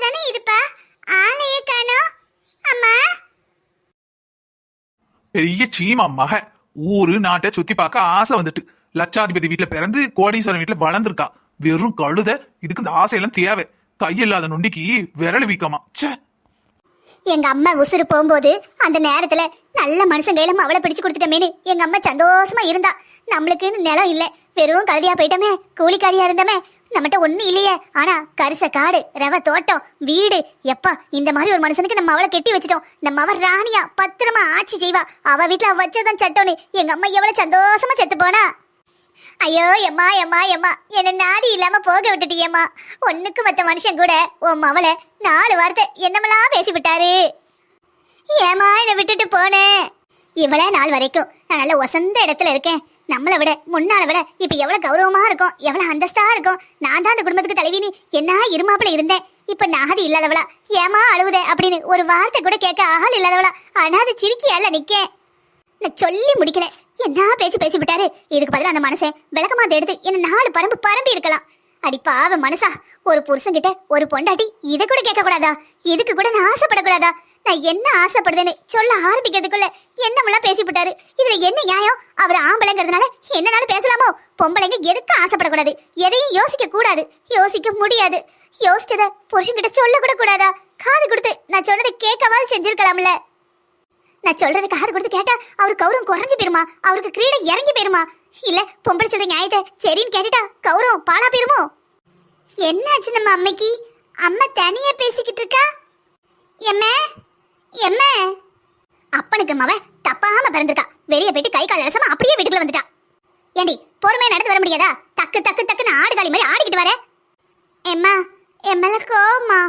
தானே இருப்பா? ஆளையே காணோம். அம்மா. பெரிய சீமா மக ஊரு நாட்டை சுத்தி பார்க்க ஆசை வந்துட்டு. லட்சாதிபதி வீட்டுல பிறந்து கோடீஸ்வரன் வீட்டுல வளர்ந்துருக்கா. வெறும் கழுத இதுக்கு இந்த ஆசையெல்லாம் தேவை. கையில்லாத நொண்டிக்கு விரல் வீக்கமா. ச்சே. எங்க அம்மா உசுறு போகும்போது அந்த நேரத்துல நல்ல மனுஷன் கையில அவளை பிடிச்சு கொடுத்துட்டமேனு எங்க அம்மா சந்தோஷமா இருந்தா. நம்மளுக்குன்னு நிலம் இல்ல. வெறும் கழுதியா போயிட்டோமே. கூலிக்காரியா இருந்தமே. நம்மகிட்ட ஒன்றும் இல்லையே. ஆனா கரிச காடு ரவ தோட்டம் வீடு. எப்பா இந்த மாதிரி ஒரு மனுஷனுக்கு நம்ம அவளை கெட்டி வச்சிட்டோம். நம்ம அவ ராணியா பத்திரமா ஆட்சி செய்வா. அவ வீட்டுல அவ வச்சதான் சட்டம்னு. எங்க அம்மா எவ்வளவு சந்தோஷமா செத்து போனா. ஐயோ எம்மா எம்மா எம்மா. என்ன நாடி இல்லாம போக விட்டுட்டியம்மா. ஒண்ணுக்கு மத்த மனுஷன் கூட உன் மவளை நாலு வார்த்தை என்னமெல்லாம் பேசி விட்டாரு ஏமா என்னை விட்டுட்டு போனேன் இவ்வளோ நாள் வரைக்கும் நான் நல்ல ஒசந்த இடத்துல இருக்கேன். நம்மளை விட முன்னால விட இப்ப எவ்வளவு கௌரவமா இருக்கும் எவ்வளவு அந்தஸ்தா இருக்கும். நான் தான் அந்த குடும்பத்துக்கு தலைவினி என்ன இருமாப்புல இருந்தேன். இப்ப நாதி இல்லாதவளா ஏமா அழுவுதே அப்படின்னு ஒரு வார்த்தை கூட கேட்க ஆள் இல்லாதவளா அனாதை சிரிக்கியால நிக்கேன். நான் சொல்லி முடிக்கல. என்ன பேச்சு பேசி விட்டாரு இதுக்கு பதிலா அந்த மனசை விளக்கமா தேடுது. என்ன நாலு பரம்பு பரம்பி இருக்கலாம். அடி பாவ மனசா ஒரு புருஷன் கிட்ட ஒரு பொண்டாட்டி இதை கூட கேட்க கூடாதா இதுக்கு கூட நான் ஆசைப்படக்கூடாதா? நான் என்ன ஆசைப்படுதேன்னு சொல்ல ஆரம்பிக்கிறதுக்குள்ள என்னமெல்லாம் பேசிவிட்டாரு? இதுல என்ன நியாயம்? அவர் ஆம்பளைங்கிறதுனால என்னனாலும் பேசலாமோ? பொம்பளைங்க எதுக்கு ஆசைப்படக்கூடாது? எதையும் யோசிக்க கூடாது. யோசிக்க முடியாது. யோசிச்சத புருஷன்கிட்ட சொல்ல கூட கூடாதா? காது கொடுத்து நான் சொன்னதை கேட்கவாது செஞ்சிருக்கலாம்ல. நான் சொல்றது காது கொடுத்து கேட்டா அவர் கௌரவம் குறைஞ்சு போயிருமா? அவருக்கு கிரீடை இறங்கி போயிருமா? இல்ல பொம்பளை சொல்ற நியாயத்தை சரின்னு கேட்டுட்டா கௌரவம் பாலா போயிருமோ? என்னாச்சு நம்ம அம்மைக்கு? அம்மா தனியா பேசிக்கிட்டு இருக்கா? என்ன எம்மே அப்பனுக்கு மவ தப்பாம பிறந்திருக்கா. வெளியே போயிட்டு கை கால் இலசமா அப்படியே வீட்டுக்குள்ள வந்துட்டா. ஏண்டி பொறுமையா நடந்து வர முடியாதா? தக்கு தக்கு தக்குன்னு ஆடு காலி மாதிரி ஆடிக்கிட்டு வர. எம்மா எம்மல கோவமா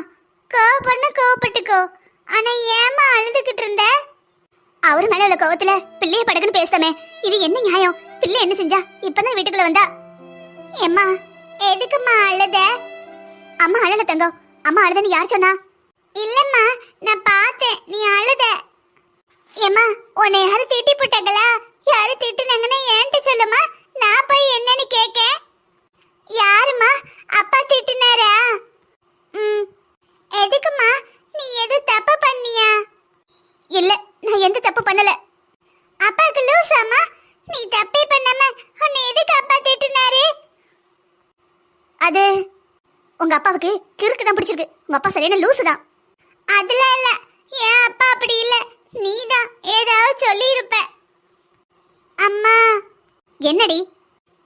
கோவப்பண்ண கோபட்டுக்கோ ஆனா ஏமா அழுதுகிட்டு இருந்த? அவர் மேல உள்ள கோவத்துல பிள்ளைய படக்குன்னு பேசாமே இது என்ன நியாயம்? பிள்ளை என்ன செஞ்சா? இப்பதான் வீட்டுக்குள்ள வந்தா? எம்மா எதுக்கும்மா அழுத? அம்மா அழல தங்கம். அம்மா அழுதன்னு யார் சொன்னா? இல்லம்மா நான் பார்த்தேன். நீ அழுத. ஏம்மா உன்னை யாரும் திட்டி போட்டாங்களா? யாரும் திட்டுனாங்கன்னா ஏன்ட்டு சொல்லுமா? நான் போய் என்னன்னு கேட்க யாரும்மா? அப்பா திட்டுனாரா? ம். எதுக்குமா நீ எது தப்பு பண்ணியா? இல்ல நான் எந்த தப்பு பண்ணல. அப்பாக்கு லூசாமா நீ தப்பே பண்ணாம உன்னை எதுக்கு அப்பா திட்டுனாரு? அது உங்க அப்பாவுக்கு கிறுக்கு தான் பிடிச்சிருக்கு. உங்க அப்பா சரியான லூசு தான் அதெல்லாம் இல்ல. என் அப்பா அப்படி இல்ல. நீதான். ஏதாவது சொல்லி இருப்ப அம்மா. என்னடி?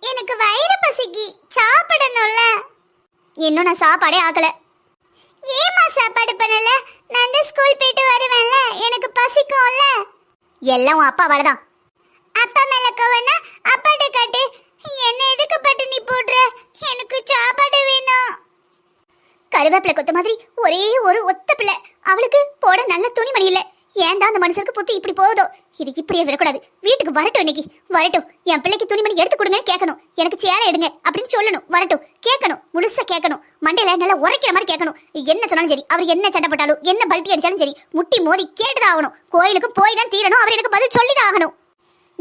எனக்கு வயிறு பசிக்கு. சாப்பிடணும்ல. இன்னும் நான் சாப்பாடே ஆகல ஏமா சாப்பாடு பண்ணல? நான் இந்த ஸ்கூல் போயிட்டு வருவேன்ல. எனக்கு பசிக்கும்ல. எல்லாம் உன் அப்பா தான் அப்பா மேல கவனா அப்பாட்ட காட்டு. என்ன எதுக்கு பட்டு நீ போடுற? எனக்கு கருவேப்பிலை கொத்த மாதிரி ஒரே ஒரு ஒத்த பிள்ளை. அவளுக்கு போட நல்ல துணிமணி இல்ல. ஏன் தான் அந்த மனுஷனுக்கு புத்தி இப்படி போகுதோ? இது இப்படியே விடக்கூடாது. வீட்டுக்கு வரட்டும் இன்னைக்கு. வரட்டும். என் பிள்ளைக்கு துணிமணி எடுத்து கொடுங்க கேட்கணும். எனக்கு சேலை எடுங்க அப்படின்னு சொல்லணும். வரட்டும். கேட்கணும். முழுசா கேட்கணும். மண்டையில நல்லா உரைக்கிற மாதிரி கேட்கணும். என்ன சொன்னாலும் சரி. அவர் என்ன சண்டை போட்டாலும் என்ன பல்ட்டி அடிச்சாலும் சரி முட்டி மோதி கேட்டுதான் ஆகணும். கோயிலுக்கு போய் தான் தீரணும். அவர் எனக்கு பதில் சொல்லிதான் ஆகணும்.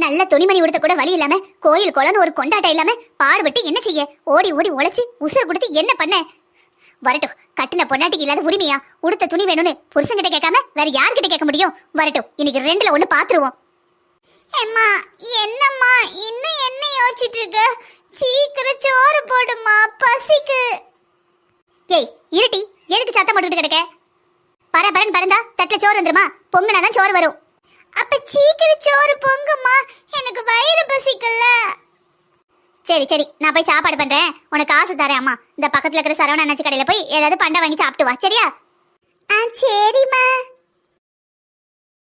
நல்ல துணிமணி உடுத்த கூட வழி இல்லாம கோயில் குளம்னு ஒரு கொண்டாட்டம் இல்லாம பாடுபட்டு என்ன செய்ய? ஓடி ஓடி உழைச்சி உசுறு கொடுத்து என்ன பண்ண? வரட்டும் கட்டின பொண்டாட்டிக்கு இல்லாத உரிமையா? உடுத்த துணி வேணும்னு புருஷன்கிட்ட கேட்காம வேற யார்கிட்ட கேட்க முடியும்? வரட்டும் இன்னைக்கு ரெண்டுல ஒண்ணு பாத்துருவோம். அம்மா என்னம்மா இன்னும் என்ன யோசிச்சிட்டு இருக்க? சீக்கிரம் சோறு போடுமா பசிக்கு. ஏய் இருட்டி எதுக்கு சத்தம் போட்டுட்டு கிடக்க? பர பரன் பறந்தா தட்டுல சோறு வந்துருமா? பொங்குனாதான் சோறு வரும். அப்ப சீக்கிரம் சோறு பொங்குமா எனக்கு வயிறு பசிக்கல சரி சரி நான் போய் சாப்பாடு பண்றேன். உனக்கு காசு தரேன் அம்மா. இந்த பக்கத்துல இருக்கிற சரவண அண்ணாச்சி கடையில போய் ஏதாவது பண்டை வாங்கி சாப்பிட்டு வா. சரியா? ஆ சரிம்மா.